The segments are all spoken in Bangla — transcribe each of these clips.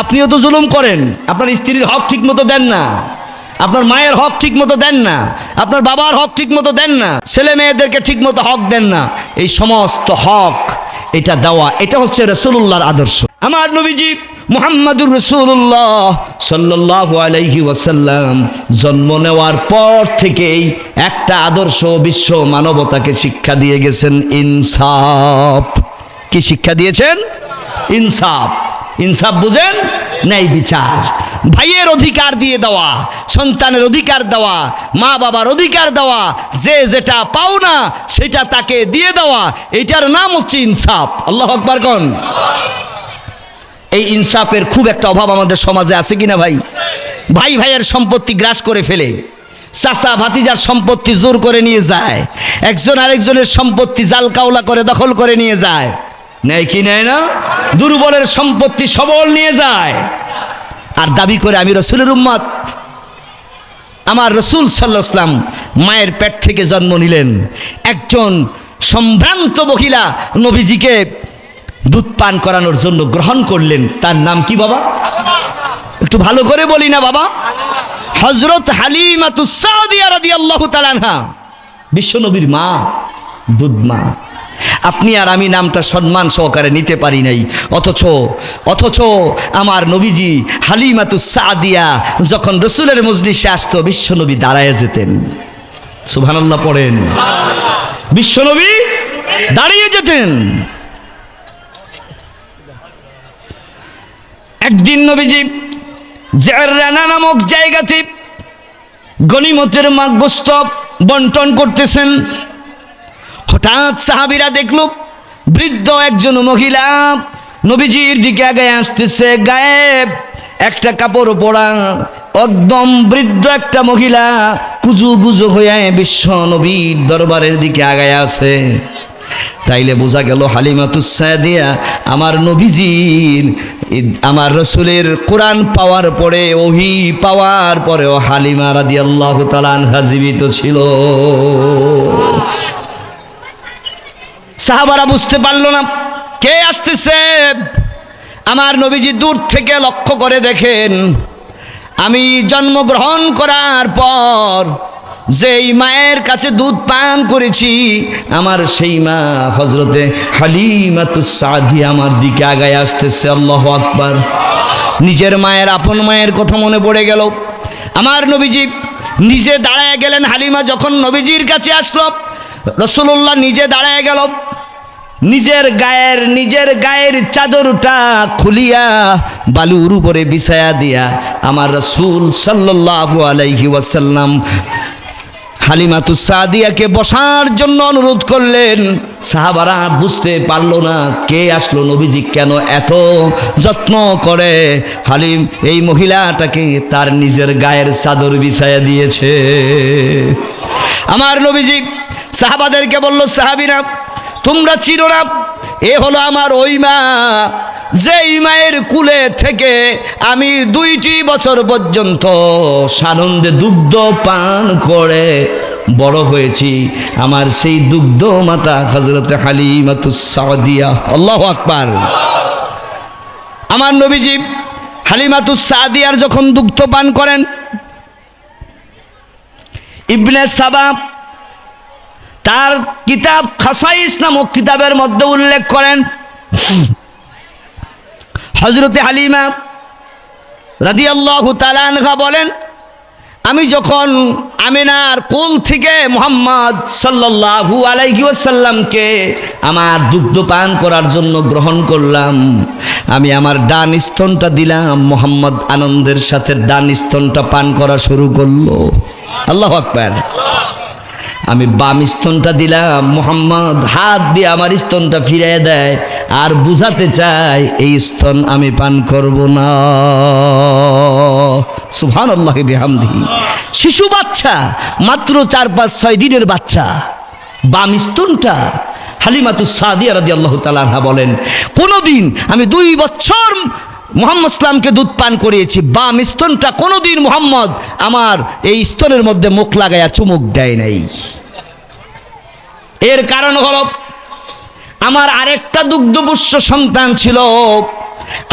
আপনিও তো জুলুম করেন। আপনার স্ত্রীর হক ঠিক মতো দেন না। আপনার মায়ের হক ঠিক মতো দেন না। আপনার বাবার হক ঠিক মতো দেন না। ছেলে মেয়েদেরকে ঠিক মতো হক দেন না। এই সমস্ত হক এটা দেওয়া, এটা হচ্ছে রসুল্লাহর আদর্শ। আমার নবীজি মুহাম্মাদুর রসুল্লাহ সাল্লাহ আলাইহি ওয়াসাল্লাম জন্ম নেওয়ার পর থেকেই একটা আদর্শ বিশ্ব মানবতাকে শিক্ষা দিয়ে গেছেন ইনসাফ। কি শিক্ষা দিয়েছেন? ইনসাফ। ইনসাফ বুঝেন? ন্যায় বিচার। ভাইয়ের অধিকার দিয়ে দেওয়া, সন্তানের অধিকার দেওয়া, মা বাবার অধিকার দেওয়া, যে যেটা পাও না সেটা তাকে দিয়ে দেওয়া, এটার নাম হচ্ছে ইনসাফ। আল্লাহ আকবার কন? এই ইনসাফের খুব একটা অভাব আমাদের সমাজে আছে কিনা ভাই? ভাই ভাইয়ের সম্পত্তি গ্রাস করে ফেলে। চাচা ভাতিজার সম্পত্তি জোর করে নিয়ে যায়। একজন আরেকজনের সম্পত্তি জাল কাওলা করে দখল করে নিয়ে যায়। নেয় কি নেয় না? দুর্বলের সম্পত্তি সবল নিয়ে যায়। আর দাবি করে আমি রসুলের উম্মত। আমার রসুল সাল্লাহাম মায়ের পেট থেকে জন্ম নিলেন। একজন সম্ভ্রান্ত মহিলা নবীজিকে দুধ পান করানোর জন্য গ্রহণ করলেন। তার নাম কি বাবা? একটু ভালো করে বলি না বাবা। হজরত হালিমাতুসাদিয়া রাদিয়াল্লাহু তাআলা বিশ্বনবীর মা, দুধ মা। আপনি আর আমি নামটা সম্মান সহকারে নিতে পারি নাই। অথচ অথচ আমার নবীজি হালিমাতুস সাদিয়া যখন রসুলের মজলিসে আসতো, বিশ্বনবী দাঁড়ায় যেতেন। সুবহানাল্লাহ পড়েন। বিশ্বনবী দাঁড়িয়ে যেতেন। একদিন নবীজি জাররানা নামক জায়গাতে গনিমতের মাগবস্ত বন্টন করতেছেন। হঠাৎ সাহাবিরা দেখল, বৃদ্ধ একজন মহিলা নবীজির দিকে আগে আসতেছে, গায়েব একটা কাপড় পরা একদম বৃদ্ধ একটা মহিলা কুজু গুজু হয়ে বিশ্ব নবীর দরবারের দিকে আগায় আছে তাইলে বোঝা গেল হালিমাতুসাদিয়া আমার নবীজির আমার রসুলের কোরআন পাওয়ার পরে, ওহি পাওয়ার পরেও হালিমা রাদি আল্লাহ তালান জীবিত ছিল। সাহাবারা বুঝতে পারল না। কে আসতেছে? আমার নবীজি দূর থেকে লক্ষ্য করে দেখেন, আমি জন্মগ্রহণ করার পর যেই মায়ের কাছে দুধ পান করেছি, আমার সেই মা হজরতে হালিমাতুসাদি আমার দিকে আগায় আসতেছে, আল্লাহ আকবার। নিজের মায়ের আপন মায়ের কথা মনে পড়ে গেল। আমার নবীজি নিজে দাঁড়ায় গেলেন, হালিমা যখন নবীজির কাছে আসলো রসুল্লাহ নিজে দাঁড়ায় গেল। নিজের গায়ের নিজের গায়ের চাদরটা খুলিয়া বালুর উপরে বিছায়া দিয়া আমার রসুল সাল্লাল্লাহু আলাইহি ওয়াসাল্লাম হালিমাতু সাদিয়াকে বসার জন্য অনুরোধ করলেন। সাহাবারা বুঝতে পারল না কে আসলো, নবীজি কেন এত যত্ন করে হালিম, এই মহিলাটাকে তার নিজের গায়ের চাদর বিছায়া দিয়েছে। আমার নবীজি সাহাবাদেরকে বলল, সাহাবিরা তোমরা চির না। এ হলো আমার ওই মা। যেই মায়ের কুলে থেকে আমি দুইটি বছর পর্যন্ত সানন্দে দুগ্ধ পান করে বড় হয়েছি। আমার সেই দুগ্ধ মাতা হজরত হালিমাতুসাদিয়া আল্লাহ আকবার। আমার নবীজি হালিমাতুসাদিয়ার যখন দুগ্ধ পান করেন, ইবনে সাবা তার কিতাব খাসাইস নামক কিতাবের মধ্যে উল্লেখ করেন। হজরতে হালিমা রাদিয়াল্লাহু তালানহা বলেন, আমি যখন আমিনার কোল থেকে মোহাম্মদ সাল্লাল্লাহু আলাইহি ওয়াসাল্লামকে আমার দুগ্ধ পান করার জন্য গ্রহণ করলাম, আমি আমার ডান স্তনটা দিলাম, মোহাম্মদ আনন্দের সাথে ডান স্তনটা পান করা শুরু করল। আল্লাহ আকবার। আমি বাম স্তনটা দিলাম, মোহাম্মদ, হাত দিয়ে আমার স্তনটা ফিরিয়ে দেয়। আর বুঝাতে চাই, এই স্তন আমি পান করব না। সুহান আল্লাহ বিহামদি শিশু বাচ্চা, মাত্র চার পাঁচ ছয় দিনের বাচ্চা। বাম স্তনটা হালিমাতু সাদিয়া রাদি আল্লাহ তালাহা বলেন, কোনোদিন আমি দুই বছর মোহাম্মদ ইসলামকে দুধ পান করিয়েছি, বাম স্তনটা কোনোদিন মোহাম্মদ আমার এই স্তনের মধ্যে মুখ লাগাইয়া চুমুক দেয় নাই। এর কারণ হল, আমার আরেকটা দুগ্ধপুষ্য সন্তান ছিল।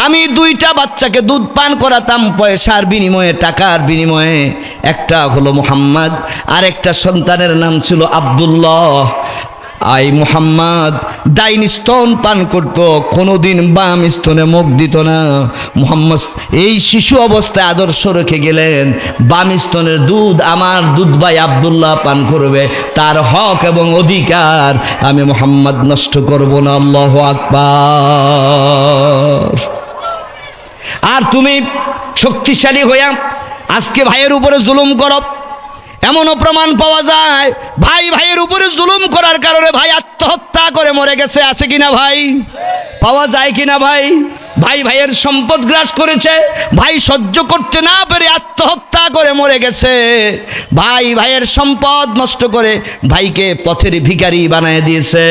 আমি দুইটা বাচ্চাকে দুধ পান করাতাম, পয়সার বিনিময়ে, টাকার বিনিময়ে। একটা হলো মোহাম্মদ আর একটা সন্তানের নাম ছিল আব্দুল্লাহ। আই মুহাম্মদ, ডাইন স্তন পান করতো, কোনোদিন বাম স্তনে মুখ দিত না। মুহাম্মদ, এই শিশু অবস্থায় আদর্শ রেখে গেলেন। বাম স্তনের দুধ আমার দুধ ভাই আবদুল্লাহ পান করবে, তার হক এবং অধিকার আমি মোহাম্মদ নষ্ট করব না, আল্লাহ আকবার। আর তুমি শক্তিশালী হইয়া আজকে ভাইয়ের উপরে জুলুম করো। এমনও প্রমাণ পাওয়া যায়, ভাই ভাইয়ের উপরে জুলুম ভাই আত্মহত্যা করে মরে গেছে আছে কিনা ভাই? পাওয়া যায় কিনা ভাই? ভাই ভাইয়ের সম্পদ গ্রাস করেছে, ভাই সহ্য করতে না পেরে আত্মহত্যা করে মরে গেছে। ভাই ভাইয়ের সম্পদ নষ্ট করে ভাইকে পথের ভিকারি বানায় দিয়েছে।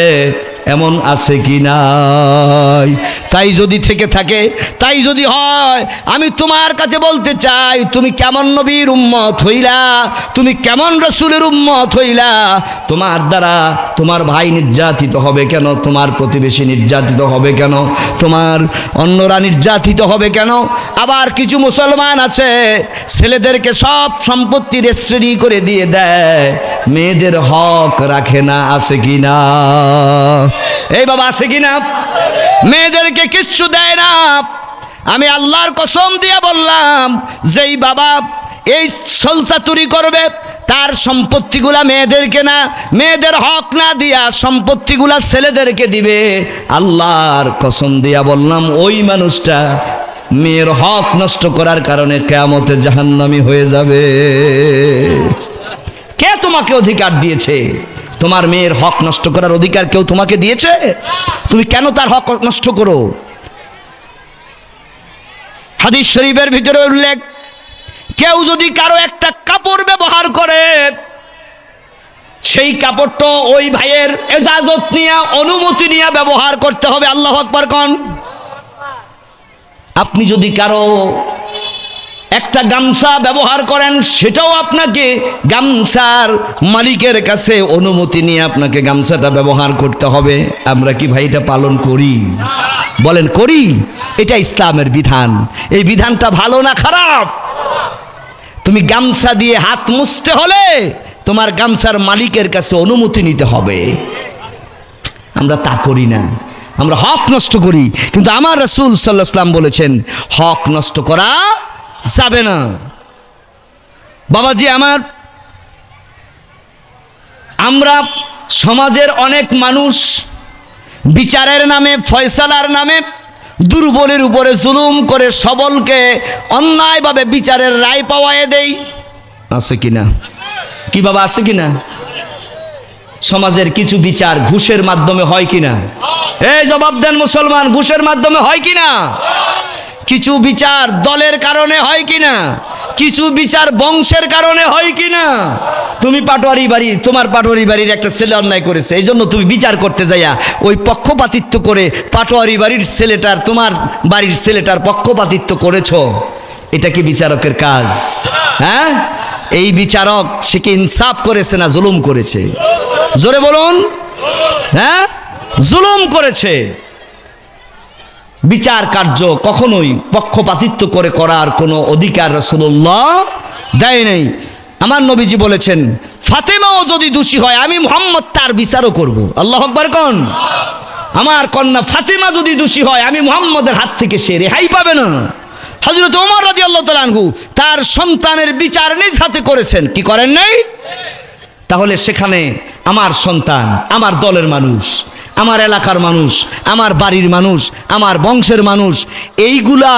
এমন আছে কি নাই? তাই যদি থেকে থাকে, তাই যদি হয়, আমি তোমার কাছে বলতে চাই, তুমি কেমন নবীর উম্মত হইলা? তুমি কেমন রসুলের উম্মত হইলা? তোমার দ্বারা তোমার ভাই নির্যাতিত হবে কেন? তোমার প্রতিবেশী নির্যাতিত হবে কেন? তোমার অন্যরা নির্যাতিত হবে কেন? আবার কিছু মুসলমান আছে, ছেলেদেরকে সব সম্পত্তি রেস্ট্রি করে দিয়ে দেয়। মেয়েদের হক রাখে না, আছে কি না? এই বাবা, আছে কি না? মেয়েদেরকে কিচ্ছু দেয় না। আমি আল্লাহর কসম দিয়ে বললাম, যেই বাবা এই সলসাতুরি করবে তার সম্পত্তিগুলা মেয়েদেরকে না, মেয়েদের হক না দিয়া সম্পত্তিগুলা ছেলেদেরকে দিবে। আল্লাহর কসম দিয়া বললাম, ওই মানুষটা মেয়ের হক নষ্ট করার কারণে কেয়ামতে জাহান্নামি হয়ে যাবে। কে তোমাকে অধিকার দিয়েছে? তোমার মেয়ের হক নষ্ট করার অধিকার কেউ তোমাকে দিয়েছে? তুমি কেন তার হক নষ্ট করো? হাদিস শরীফের ভিতরে উল্লেখ কেউ যদি কারও একটা কাপড় ব্যবহার করে, সেই কাপড়টা ওই ভাইয়ের এজাজত নিয়ে, অনুমতি নিয়ে ব্যবহার করতে হবে। আল্লাহ আকবর কন। আপনি যদি কারও একটা গামছা ব্যবহার করেন, সেটাও আপনাকে গামছার মালিকের কাছে অনুমতি নিয়ে আপনাকে গামছাটা ব্যবহার করতে হবে। আমরা কি ভাইটা পালন করি? বলেন, করি। এটা ইসলামের বিধান। এই বিধানটা ভালো না খারাপ? তুমি গামছা দিয়ে হাত মুছতে হলে তোমার গামছার মালিকের কাছে অনুমতি নিতে হবে। আমরা তা করি না। আমরা হক নষ্ট করি। কিন্তু আমার রসুল সাল্লাহ সাল্লাম বলেছেন, হক নষ্ট করা যাবে না। বাবাজি, আমার আমরা সমাজের অনেক মানুষ, বিচারের নামে, ফয়সালার নামে দুর্বলের উপরে জুলুম করে সবলকে অন্যায়ভাবে বিচারের রায় পাওয়ায় দেই। আছে কিনা? কি বাবা, আছে কিনা? সমাজের কিছু বিচার ঘুষের মাধ্যমে হয় কিনা? এই জবাব দেন মুসলমান, ঘুষের মাধ্যমে হয় কিনা? কিছু বিচার দলের কারণে হয় কিনা? কিছু বিচার বংশের কারণে হয় কিনা? তুমি পাটোয়ারি বাড়ি তোমার পাটোয়ারি বাড়ির একটা ছেলে অন্যায় করেছে এই জন্য তুমি বিচার করতে যাইয়া ওই পক্ষপাতিত্ব করে পাটোয়ারি বাড়ির ছেলেটার, তোমার বাড়ির ছেলেটার পক্ষপাতিত্ব করেছ। এটা কি বিচারকের কাজ? হ্যাঁ? এই বিচারক, সে কি ইনসাফ করেছে না জুলুম করেছে? জোরে বলুন। হ্যাঁ? জুলুম করেছে। বিচার কার্য কখনোই পক্ষপাতিত্ব করে করার কোনো অধিকার রসুল্লাহ দেয় নেই। আমার নবীজি বলেছেন, ফাতেমাও যদি দোষী হয়, আমি মোহাম্মদ তার বিচারও করব। আল্লাহ আকবর কন? আমার কন্যা ফাতেমা যদি দোষী হয়, আমি মোহাম্মদের হাত থেকে সে রেহাই পাবে না। হজরত ওমর রাজি আল্লাহ তালানহু তার সন্তানের বিচার নিজ হাতে করেছেন। কি করেন নাই? তাহলে সেখানে আমার সন্তান, আমার দলের মানুষ আমার এলাকার মানুষ, আমার বাড়ির মানুষ, আমার বংশের মানুষ, এইগুলা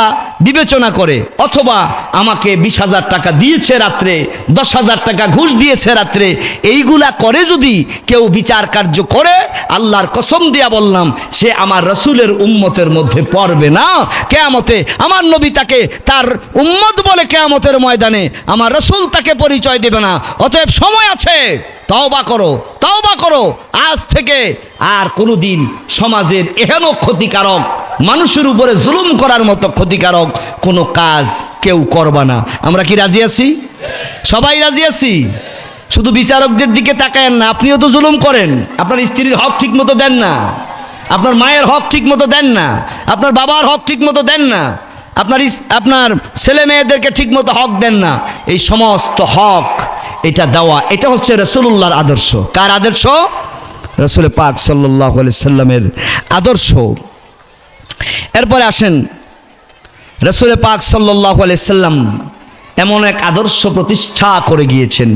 বিবেচনা করে, অথবা আমাকে বিশ হাজার টাকা দিয়েছে রাত্রে, দশ হাজার টাকা ঘুষ দিয়েছে রাত্রে, এইগুলা করে যদি কেউ বিচার কার্য করে, আল্লাহর কসম দিয়া বললাম, সে আমার রসুলের উম্মতের মধ্যে পড়বে না। কেয়ামতে আমার নবী তাকে তার উম্মত বলে কেয়ামতের ময়দানে আমার রসুল তাকে পরিচয় দেবে না। অতএব সময় আছে, তওবা করো তওবা করো, আজ থেকে আর কোনো দিন সমাজের এহেন ক্ষতিকারক, মানুষের উপরে জুলুম করার মতো ক্ষতিকারক কোনো কাজ কেউ করবা না। আমরা কি রাজি আছি? সবাই রাজি আছি? শুধু বিচারকদের দিকে তাকায়েন না, আপনিও তো জুলুম করেন। আপনার স্ত্রীর হক ঠিক মতো দেন না, আপনার মায়ের হক ঠিক মতো দেন না, আপনার বাবার হক ঠিক মতো দেন না, আপনার আপনার ছেলে মেয়েদেরকে ঠিক মতো হক দেন না। এই সমস্ত হক এটা দেওয়া, এটা হচ্ছে রসুল্লাহর আদর্শ। কার আদর্শ? রসুল পাক সাল্লাহ সাল্লামের আদর্শ। এরপরে আসেন, রসুল পাক সাল্লাহ সাল্লাম এমন এক আদর্শ প্রতিষ্ঠা করে গিয়েছেন,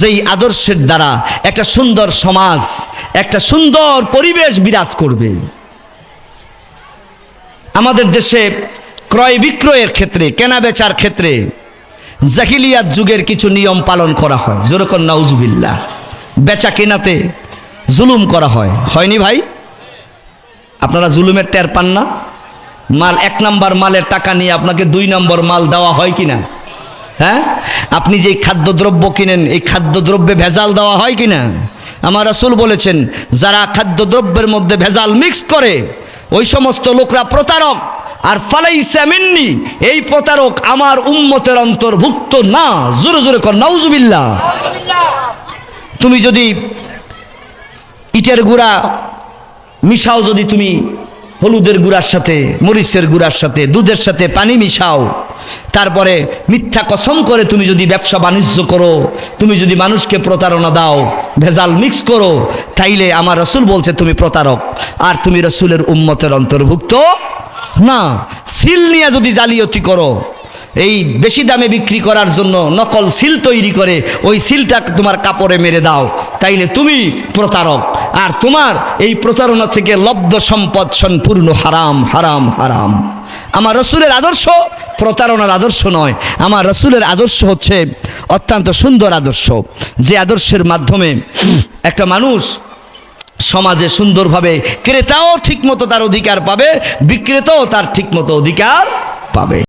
যেই আদর্শের দ্বারা একটা সুন্দর সমাজ, একটা সুন্দর পরিবেশ বিরাজ করবে। আমাদের দেশে ক্রয় বিক্রয়ের ক্ষেত্রে, কেনা বেচার ক্ষেত্রে জাকিলিয়াত যুগের কিছু নিয়ম পালন করা হয়। যেরকম নাউজুবিল্লা বেচা কেনাতে জুলুম করা হয়। হয়নি ভাই? আপনারা জুলুমের টের পান না? মাল, এক নাম্বার মালের টাকা নিয়ে আপনাকে দুই নম্বর মাল দেওয়া হয় কি না হ্যাঁ? আপনি যে খাদ্যদ্রব্য কিনেন, এই খাদ্যদ্রব্যে ভেজাল দেওয়া হয় কি না আমার রাসূল বলেছেন, যারা খাদ্যদ্রব্যের মধ্যে ভেজাল মিক্স করে, ওই সমস্ত লোকরা প্রতারক। আর ফালাইসা মিন্নি, এই প্রতারক আমার উম্মতের অন্তর্ভুক্ত না। জোরে জোরে কর, নাউজুবিল্লাহ। তুমি যদি ইটের গুঁড়া, মিশাও যদি তুমি, হলুদের গুঁড়ার সাথে, মরিচের গুঁড়ার সাথে, দুধের সাথে পানি মিশাও। তারপরে মিথ্যা কসম করে তুমি যদি ব্যবসা বাণিজ্য করো, তুমি যদি মানুষকে প্রতারণা দাও, ভেজাল মিক্স করো, তাইলে আমার রসুল বলছে তুমি প্রতারক, আর তুমি রসুলের উম্মতের অন্তর্ভুক্ত না। সিল নিয়ে যদি জালিয়াতি করো, এই বেশি দামে বিক্রি করার জন্য নকল সিল তৈরি করে, ওই সিলটা তোমার কাপড়ে মেরে দাও, তাইলে তুমি প্রতারক। আর তোমার এই প্রতারণা থেকে লব্ধ সম্পদ সম্পূর্ণ হারাম হারাম হারাম। আমার রসুলের আদর্শ প্রতারণার আদর্শ নয়। আমার রসুলের আদর্শ হচ্ছে অত্যন্ত সুন্দর আদর্শ। যে আদর্শের মাধ্যমে একটা মানুষ সমাজে সুন্দরভাবে ক্রেতাও ঠিকমতো তার অধিকার পাবে, বিক্রেতাও তার ঠিকমতো অধিকার পাবে।